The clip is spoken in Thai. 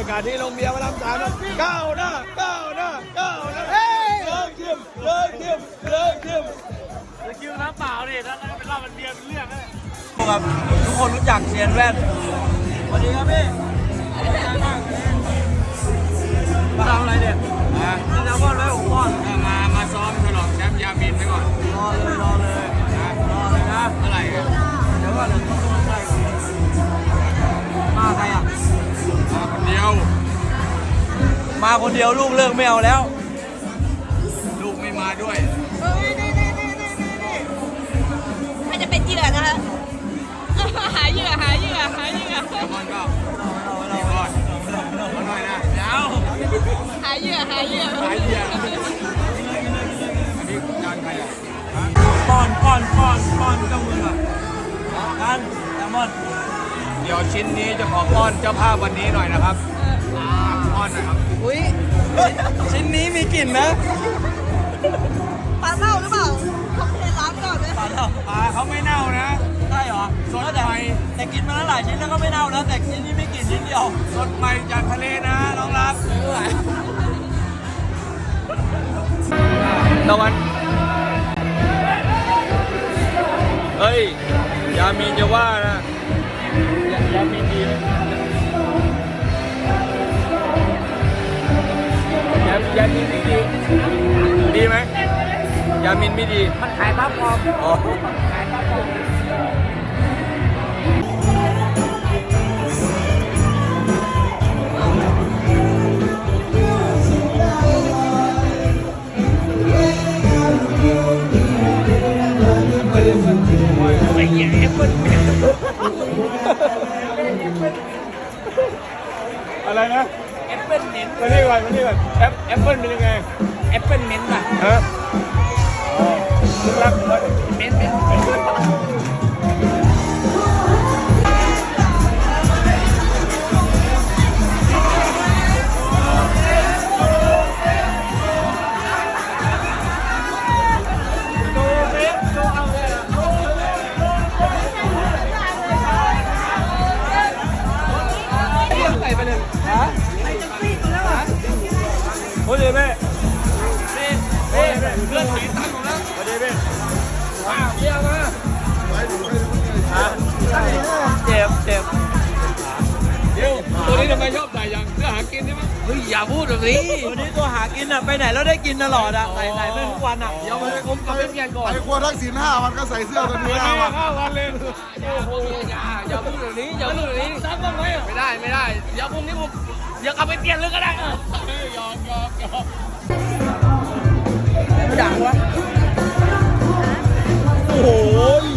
ยากาศที่โรงเบียร์มาลำสามนะก้าวหน้าก้าวหน้าก้าวหน้าเฮ้ยเลิกเทียมเลิกเทียมเลิกเทียมคิวน้ำเปล่าดิถ้าเป็นเหล้าเป็นเบียร์เป็นเรื่องเลยครับทุกคนรู้จักเซียนแว่นสวัสดีครับพี่มาทำอะไรเนี่ยนี่นะว่าแล้วผมก่อนมามาซ้อมฉลองแชมป์ยามินไปก่อนรอเลยรอเลย มาคนเดียวลูกเลิกไม่เอาแล้ว ลูกไม่มาด้วยใครจะเป็นเหยื่อนะคะหาเหยื่อหาเหยื่อหาเหยื่อแล้วมันก็มีก่อนมาหน่อยนะเดี๋ยวหาเหยื่อหาเหยื่อหายเบียร์อันนี้จานใครอะป้อนป้อนป้อนป้อนเจ้ามืออะกันแซลมอนเดี๋ยวชิ้นนี้จะขอป้อนเจ้าภาพวันนี้หน่อยนะครับอ่าป้ อนหน่อยครับอุ้ยชิ้นนี้มีกลิ่นนะปลาเน่าหรือเปล่าเขาเทล้างก่อนเลยปลาเน่าปลาเขาไม่เน่านะ ใช่เหรอสดแต่ใหม่แต่กินมาแล้วหลายชิ้นแล้วก็ไม่เน่านะแต่ชิ้นนี้ไม่กลิ่นชิ้นเดียว สดใหม่จากทะเลนะน้องรัก ยามินไม่ดี มันขายภาพปลอมอ๋ออะไรนะแอปเปิ้ลเน้นมานี่ก่อนมานี่ก่อนแอปแอปเปิ้ลเป็นยังไง แอปเปิ้ลเน้นป่ะฮะ Gracias. ทำไมชอบใส่อย่างเสื้อหากินใช่ไหมเฮ้ยอย่าพูดแบบนี้ตัวนี้ตัวหากินอะไปไหนแล้วได้กินตลอดอะใส่ใส่ไม่ทุกวันอะเดี๋ยวผมกลับไปเปลี่ยนก่อนไอ้ครัวทักษิณห้าวันก็ใส่เสื้อตัวตันี้วห้านี้วันเข้าวันเลยอย่าอย่าพูดแบบนี้อย่าพูดแบบนี้ซักบ้างไหมอะไม่ได้ไม่ได้เดี๋ยวพรุ่งนี้ผมเดี๋ยวกลับไปเปลี่ยนเลยก็ได้ยอมยอมยอมดังวะโอ้โห